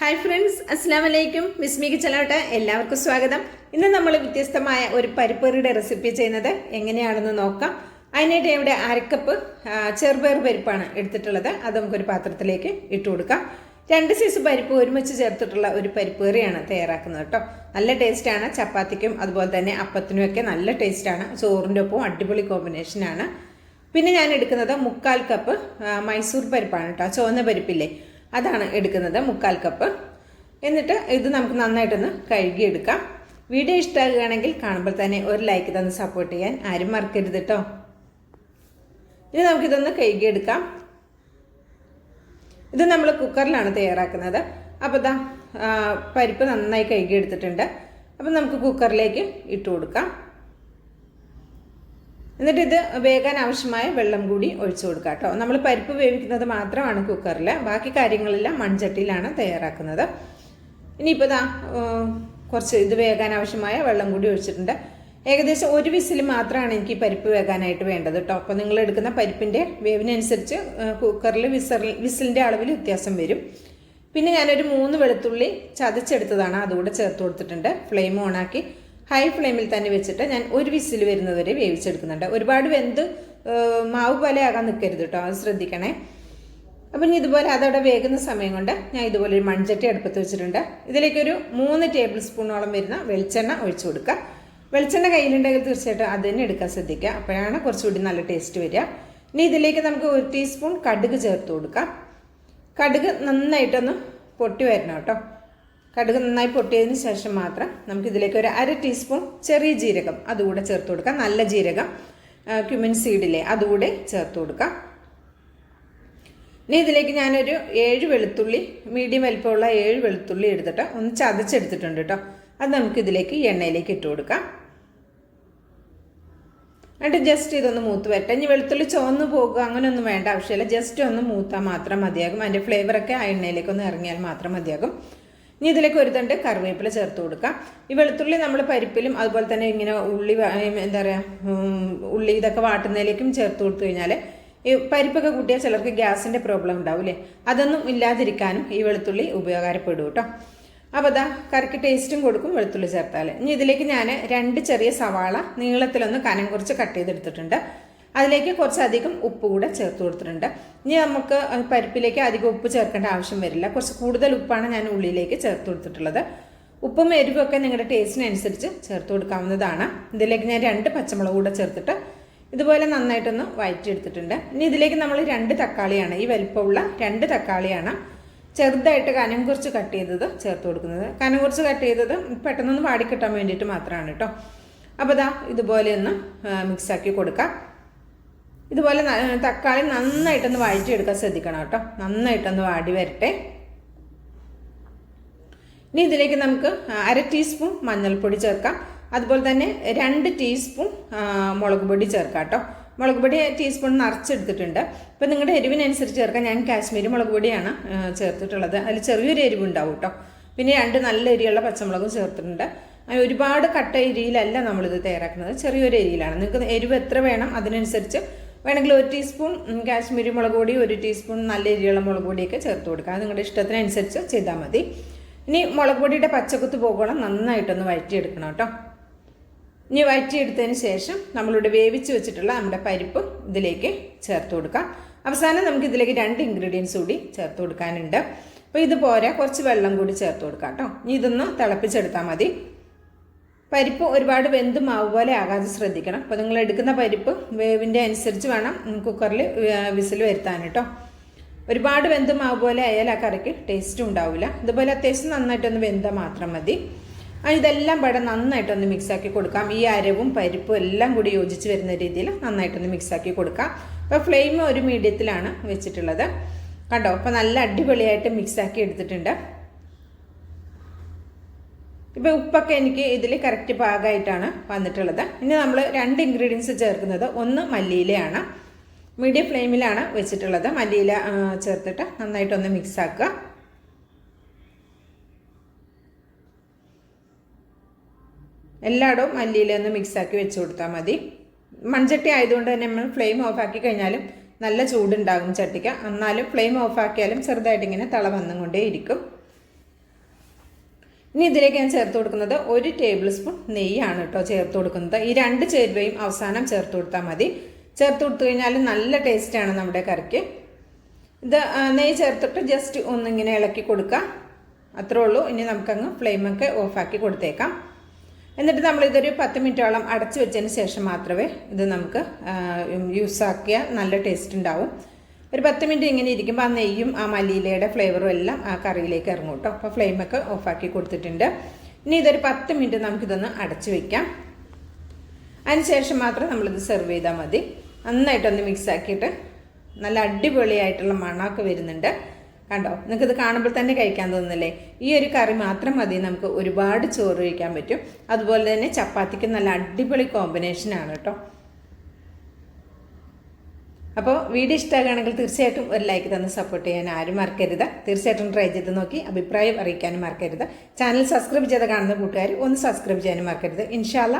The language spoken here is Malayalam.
ഹായ് ഫ്രണ്ട്സ് അസ്സാം വലൈക്കും വിസ്മി കിച്ചലോട്ട് എല്ലാവർക്കും സ്വാഗതം. ഇന്ന് നമ്മൾ വ്യത്യസ്തമായ ഒരു പരിപ്പറിയുടെ റെസിപ്പി ചെയ്യുന്നത് എങ്ങനെയാണെന്ന് നോക്കാം. അതിനായിട്ട് ഇവിടെ അരക്കപ്പ് ചെറുപയർ പരിപ്പാണ് എടുത്തിട്ടുള്ളത്. അത് നമുക്കൊരു പാത്രത്തിലേക്ക് ഇട്ട് കൊടുക്കാം. രണ്ട് സൈസ് പരിപ്പ് ഒരുമിച്ച് ചേർത്തിട്ടുള്ള ഒരു പരിപ്പേറിയാണ് തയ്യാറാക്കുന്നത് കേട്ടോ. നല്ല ടേസ്റ്റാണ് ചപ്പാത്തിക്കും അതുപോലെ തന്നെ അപ്പത്തിനും ഒക്കെ നല്ല ടേസ്റ്റാണ് ചോറിന്റെ ഒപ്പം അടിപൊളി കോമ്പിനേഷനാണ് പിന്നെ ഞാൻ എടുക്കുന്നത് മുക്കാൽ കപ്പ് മൈസൂർ പരിപ്പാണ് കേട്ടോ. ചുവന്ന പരിപ്പില്ലേ? അതാണ് എടുക്കുന്നത് മുക്കാൽ കപ്പ്. എന്നിട്ട് ഇത് നമുക്ക് നന്നായിട്ടൊന്ന് കഴുകിയെടുക്കാം. വീഡിയോ ഇഷ്ടമാകുകയാണെങ്കിൽ കാണുമ്പോൾ തന്നെ ഒരു ലൈക്ക് തന്ന് സപ്പോർട്ട് ചെയ്യാൻ ആരും മറക്കരുത് കേട്ടോ ഇനി നമുക്കിതൊന്ന് കഴുകിയെടുക്കാം. ഇത് നമ്മൾ കുക്കറിലാണ് തയ്യാറാക്കുന്നത്. അപ്പോൾ ഇതാ പരിപ്പ് നന്നായി കഴുകിയെടുത്തിട്ടുണ്ട്. അപ്പം നമുക്ക് കുക്കറിലേക്ക് ഇട്ട് കൊടുക്കാം. എന്നിട്ട് ഇത് വേകാൻ ആവശ്യമായ വെള്ളം കൂടി ഒഴിച്ചു കൊടുക്കുക കേട്ടോ. നമ്മൾ പരിപ്പ് വേവിക്കുന്നത് മാത്രമാണ് കുക്കറിൽ ബാക്കി കാര്യങ്ങളെല്ലാം മൺചട്ടിയിലാണ് തയ്യാറാക്കുന്നത്. ഇനിയിപ്പോൾ ഇതാ കുറച്ച് ഇത് വേകാൻ ആവശ്യമായ വെള്ളം കൂടി ഒഴിച്ചിട്ടുണ്ട്. ഏകദേശം ഒരു വിസിൽ മാത്രമാണ് എനിക്ക് പരിപ്പ് വേകാനായിട്ട് വേണ്ടത് കേട്ടോ. അപ്പോൾ നിങ്ങൾ എടുക്കുന്ന പരിപ്പിന്റെ വേവിനനുസരിച്ച് കുക്കറിൽ വിസറിൽ വിസിലിന്റെ അളവിൽ വ്യത്യാസം വരും. പിന്നെ ഞാനൊരു മൂന്ന് വെളുത്തുള്ളി ചതച്ചെടുത്തതാണ് അതുകൂടെ ചേർത്ത് കൊടുത്തിട്ടുണ്ട്. ഫ്ലെയിം ഓണാക്കി. ഹൈ ഫ്ലെയിമിൽ തന്നെ വെച്ചിട്ട് ഞാൻ ഒരു വിസിൽ വരുന്നതുവരെ വേവിച്ചെടുക്കുന്നുണ്ട്. ഒരുപാട് വെന്ത് മാവ് പോലെ ആകാൻ നിൽക്കരുത് കേട്ടോ അത് ശ്രദ്ധിക്കണേ. അപ്പം ഇനി ഇതുപോലെ അതവിടെ വേകുന്ന സമയം കൊണ്ട് ഞാൻ ഇതുപോലെ ഒരു മൺചട്ടി അടുപ്പത്ത് വെച്ചിട്ടുണ്ട്. ഇതിലേക്കൊരു മൂന്ന് ടേബിൾ സ്പൂണോളം വരുന്ന വെളിച്ചെണ്ണ ഒഴിച്ചു കൊടുക്കുക. വെളിച്ചെണ്ണ കയ്യിലുണ്ടെങ്കിൽ തീർച്ചയായിട്ടും അത് തന്നെ എടുക്കാൻ ശ്രദ്ധിക്കുക. അപ്പോഴാണ് കുറച്ചുകൂടി നല്ല ടേസ്റ്റ് വരിക. ഇനി ഇതിലേക്ക് നമുക്ക് ഒരു ടീസ്പൂൺ കടുക് ചേർത്ത് കൊടുക്കാം. കടുക് നന്നായിട്ടൊന്ന് പൊട്ടി വരണം കേട്ടോ കടുക് നന്നായി പൊട്ടിയതിന് ശേഷം മാത്രം നമുക്കിതിലേക്ക് ഒരു അര ടീസ്പൂൺ ചെറിയ ജീരകം അതുകൂടെ ചേർത്ത് കൊടുക്കാം. നല്ല ജീരകം ക്യുമിൻ സീഡിലെ അതുകൂടെ ചേർത്ത് കൊടുക്കാം. ഇനി ഇതിലേക്ക് ഞാനൊരു ഏഴ് വെളുത്തുള്ളി മീഡിയം വലിപ്പമുള്ള ഏഴ് വെളുത്തുള്ളി എടുത്തിട്ട് ഒന്ന് ചതച്ചെടുത്തിട്ടുണ്ട് കേട്ടോ അത് നമുക്കിതിലേക്ക് എണ്ണയിലേക്ക് ഇട്ട് കൊടുക്കാം. എന്നിട്ട് ജസ്റ്റ് ഇതൊന്ന് മൂത്ത് വരട്ടെ. ഇനി വെളുത്തുള്ളി ചുവന്ന് പോകുക അങ്ങനെയൊന്നും വേണ്ട ആവശ്യമില്ല. ജസ്റ്റ് ഒന്ന് മൂത്താൽ മാത്രം മതിയാകും. അതിന്റെ ഫ്ലേവറൊക്കെ ആ എണ്ണയിലേക്ക് ഒന്ന് ഇറങ്ങിയാൽ മാത്രം മതിയാകും. ഇനി ഇതിലേക്ക് ഒരു തണ്ട് കറിവേപ്പില ചേർത്ത് കൊടുക്കാം. ഈ വെളുത്തുള്ളി നമ്മൾ പരിപ്പിലും അതുപോലെ തന്നെ ഇങ്ങനെ ഉള്ളി എന്താ പറയുക ഉള്ളി ഇതൊക്കെ വാട്ടുന്നതിലേക്കും ചേർത്ത് കൊടുത്തു കഴിഞ്ഞാൽ ഈ പരിപ്പൊക്കെ കൂട്ടിയാൽ ചിലർക്ക് ഗ്യാസിന്റെ പ്രോബ്ലം ഉണ്ടാവില്ലേ അതൊന്നും ഇല്ലാതിരിക്കാനും ഈ വെളുത്തുള്ളി ഉപയോഗപ്പെടും കേട്ടോ അപ്പോൾ അതാ കറിക്ക് ടേസ്റ്റും കൊടുക്കും വെളുത്തുള്ളി ചേർത്താൽ ഇനി ഇതിലേക്ക് ഞാൻ രണ്ട് ചെറിയ സവാള നീളത്തിലൊന്ന് കനം കുറച്ച് കട്ട് ചെയ്തെടുത്തിട്ടുണ്ട്. അതിലേക്ക് കുറച്ചധികം ഉപ്പ് കൂടെ ചേർത്ത് കൊടുത്തിട്ടുണ്ട്. ഇനി നമുക്ക് പരിപ്പിലേക്ക് അധികം ഉപ്പ് ചേർക്കേണ്ട ആവശ്യം വരില്ല. കുറച്ച് കൂടുതൽ ഉപ്പാണ് ഞാൻ ഉള്ളിലേക്ക് ചേർത്ത് കൊടുത്തിട്ടുള്ളത്. ഉപ്പും എരിവൊക്കെ നിങ്ങളുടെ ടേസ്റ്റിനനുസരിച്ച് ചേർത്ത് കൊടുക്കാവുന്നതാണ്. ഇതിലേക്ക് ഞാൻ രണ്ട് പച്ചമുളക് കൂടെ ചേർത്തിട്ട് ഇതുപോലെ നന്നായിട്ടൊന്ന് വഴറ്റിയെടുത്തിട്ടുണ്ട് ഇനി ഇതിലേക്ക് നമ്മൾ രണ്ട് തക്കാളിയാണ് ഈ വലിപ്പമുള്ള രണ്ട് തക്കാളിയാണ് ചെറുതായിട്ട് കനം കുറച്ച് കട്ട് ചെയ്തത് ചേർത്ത് കൊടുക്കുന്നത്. കനം കുറച്ച് കട്ട് ചെയ്തത് പെട്ടെന്നൊന്ന് വാടിക്കിട്ടാൻ വേണ്ടിയിട്ട് മാത്രമാണ് കേട്ടോ. അപ്പോൾ ഇതാ ഇതുപോലെ ഒന്ന് മിക്സാക്കി കൊടുക്കാം. ഇതുപോലെ തക്കാളി നന്നായിട്ടൊന്ന് വഴറ്റിയെടുക്കാൻ ശ്രദ്ധിക്കണം കേട്ടോ. നന്നായിട്ടൊന്ന് വാടി വരട്ടെ. ഇനി ഇതിലേക്ക് നമുക്ക് അര ടീസ്പൂൺ മഞ്ഞൾപ്പൊടി ചേർക്കാം. അതുപോലെ തന്നെ രണ്ട് ടീസ്പൂൺ മുളക് പൊടി ചേർക്കാം കേട്ടോ. മുളക് പൊടി ടീസ്പൂൺ നിറച്ചെടുത്തിട്ടുണ്ട്. അപ്പോൾ നിങ്ങളുടെ എരിവിനനുസരിച്ച് ചേർക്കാം. ഞാൻ കാശ്മീരി മുളക് പൊടിയാണ് ചേർത്തിട്ടുള്ളത്. അതിൽ ചെറിയൊരു എരിവ് ഉണ്ടാവും കേട്ടോ. പിന്നെ രണ്ട് നല്ല എരിയുള്ള പച്ചമുളകും ചേർത്തിട്ടുണ്ട്. ഒരുപാട് കട്ട എരിയിലല്ല നമ്മളിത് തയ്യാറാക്കുന്നത്. ചെറിയൊരു എരിയിലാണ്. നിങ്ങൾക്ക് എരിവ് എത്ര വേണം അതിനനുസരിച്ച് വേണമെങ്കിൽ ഒരു ടീസ്പൂൺ കാശ്മീരി മുളക് പൊടി ഒരു ടീസ്പൂൺ നല്ല എരിയുള്ള മുളക് പൊടിയൊക്കെ ചേർത്ത് കൊടുക്കുക. നിങ്ങളുടെ ഇഷ്ടത്തിനനുസരിച്ച് ചെയ്താൽ മതി. ഇനി മുളക് പൊടിയുടെ പച്ചക്കുത്ത് പോകണം. നന്നായിട്ടൊന്ന് വഴറ്റിയെടുക്കണം കേട്ടോ. ഇനി വഴറ്റിയെടുത്തതിന് ശേഷം നമ്മളിവിടെ വേവിച്ച് വെച്ചിട്ടുള്ള നമ്മുടെ പരിപ്പ് ഇതിലേക്ക് ചേർത്ത് കൊടുക്കാം. അവസാനം നമുക്ക് ഇതിലേക്ക് രണ്ട് ഇൻഗ്രീഡിയൻസ് കൂടി ചേർത്ത് കൊടുക്കാനുണ്ട്. അപ്പോൾ ഇത് പോരാ കുറച്ച് വെള്ളം കൂടി ചേർത്ത് കൊടുക്കാം കേട്ടോ. ഇനി ഇതൊന്ന് തിളപ്പിച്ചെടുത്താൽ മതി. പരിപ്പ് ഒരുപാട് വെന്ത് മാവ് പോലെ ആകാതെ ശ്രദ്ധിക്കണം. അപ്പോൾ നിങ്ങൾ എടുക്കുന്ന പരിപ്പ് വേവിന്റെ അനുസരിച്ച് വേണം കുക്കറിൽ വിസിൽ വരുത്താൻ കേട്ടോ ഒരുപാട് വെന്ത് മാവ് പോലെ ആയാൽ ആ കറിക്ക് ടേസ്റ്റും ഉണ്ടാവില്ല അതുപോലെ അത്യാവശ്യം നന്നായിട്ടൊന്ന് വെന്താൽ മാത്രം മതി. ഇതെല്ലാം പാടെ നന്നായിട്ടൊന്ന് മിക്സാക്കി കൊടുക്കാം. ഈ അരവും പരിപ്പും എല്ലാം കൂടി യോജിച്ച് വരുന്ന രീതിയിൽ നന്നായിട്ടൊന്ന് മിക്സാക്കി കൊടുക്കാം. അപ്പോൾ ഫ്ലെയിം ഒരു മീഡിയത്തിലാണ് വെച്ചിട്ടുള്ളത്. കണ്ടോ? അപ്പോൾ നല്ല അടിപൊളിയായിട്ട് മിക്സാക്കി എടുത്തിട്ടുണ്ട്. ഇപ്പോൾ ഉപ്പൊക്കെ എനിക്ക് ഇതിൽ കറക്റ്റ് പാകമായിട്ടാണ് വന്നിട്ടുള്ളത്. ഇനി നമ്മൾ രണ്ട് ഇൻഗ്രീഡിയൻസ് ചേർക്കുന്നത്. ഒന്ന് മല്ലിയിലയാണ് മീഡിയം ഫ്ലെയിമിലാണ് വെച്ചിട്ടുള്ളത്. മല്ലിയില ചേർത്തിട്ട് നന്നായിട്ടൊന്ന് മിക്സ് ആക്കുക. എല്ലായിടവും മല്ലിയില ഒന്ന് മിക്സാക്കി വെച്ച് കൊടുത്താൽ മതി. മൺചട്ടി ആയതുകൊണ്ട് തന്നെ നമ്മൾ ഫ്ലെയിം ഓഫാക്കി കഴിഞ്ഞാലും നല്ല ചൂടുണ്ടാകും ചട്ടിക്ക്. എന്നാലും ഫ്ലെയിം ഓഫാക്കിയാലും ചെറുതായിട്ട് ഇങ്ങനെ തള വന്നുകൊണ്ടേ ഇരിക്കും ഇനി ഇതിലേക്ക് ഞാൻ ചേർത്ത് കൊടുക്കുന്നത് ഒരു ടേബിൾ സ്പൂൺ നെയ്യാണ് കേട്ടോ ചേർത്ത് കൊടുക്കുന്നത്. ഈ രണ്ട് ചേരുവയും അവസാനം ചേർത്ത് കൊടുത്താൽ മതി. ചേർത്ത് കൊടുത്തു കഴിഞ്ഞാൽ നല്ല ടേസ്റ്റാണ് നമ്മുടെ കറിക്ക്. ഇത് നെയ്യ് ചേർത്തിട്ട് ജസ്റ്റ് ഒന്നിങ്ങനെ ഇളക്കി കൊടുക്കുക അത്രേ ഉള്ളൂ. ഇനി നമുക്കങ്ങ് ഫ്ലെയിമൊക്കെ ഓഫാക്കി കൊടുത്തേക്കാം. എന്നിട്ട് നമ്മളിതൊരു പത്ത് മിനിറ്റോളം അടച്ചു വെച്ചതിന് ശേഷം മാത്രമേ ഇത് നമുക്ക് യൂസ് ആക്കിയാൽ നല്ല ടേസ്റ്റ് ഉണ്ടാവും. ഒരു പത്ത് മിനിറ്റ് ഇങ്ങനെ ഇരിക്കുമ്പോൾ ആ നെയ്യും ആ മല്ലിയിലയുടെ ഫ്ലേവറും എല്ലാം ആ കറിയിലേക്ക് ഇറങ്ങും കേട്ടോ. അപ്പോൾ ഫ്ലെയിമൊക്കെ ഓഫാക്കി കൊടുത്തിട്ടുണ്ട്. ഇനി ഇതൊരു പത്ത് മിനിറ്റ് നമുക്കിതൊന്ന് അടച്ചു വെക്കാം. അതിനുശേഷം മാത്രം നമ്മളിത് സെർവ് ചെയ്താൽ മതി. നന്നായിട്ടൊന്ന് മിക്സ് ആക്കിയിട്ട് നല്ല അടിപൊളിയായിട്ടുള്ള മണമൊക്കെ വരുന്നുണ്ട്. കണ്ടോ? നിങ്ങൾക്കിത് കാണുമ്പോൾ തന്നെ കഴിക്കാൻ തോന്നുന്നില്ലേ? ഈ ഒരു കറി മാത്രം മതി. നമുക്ക് ഒരുപാട് ചോറ് കഴിക്കാൻ പറ്റും. അതുപോലെ തന്നെ ചപ്പാത്തിക്ക് നല്ല അടിപൊളി കോമ്പിനേഷനാണ് കേട്ടോ. അപ്പോൾ വീഡിയോ ഇഷ്ടമാകുകയാണെങ്കിൽ തീർച്ചയായിട്ടും ഒരു ലൈക്ക് തന്ന് സപ്പോർട്ട് ചെയ്യാൻ ആരും മറക്കരുത്. തീർച്ചയായിട്ടും ട്രൈ ചെയ്ത് നോക്കി അഭിപ്രായം അറിയിക്കാനും മറക്കരുത്. ചാനൽ സബ്സ്ക്രൈബ് ചെയ്ത് കാണുന്ന കൂട്ടുകാർ ഒന്ന് സബ്സ്ക്രൈബ് ചെയ്യാനും മറക്കരുത്. ഇൻഷാല്ല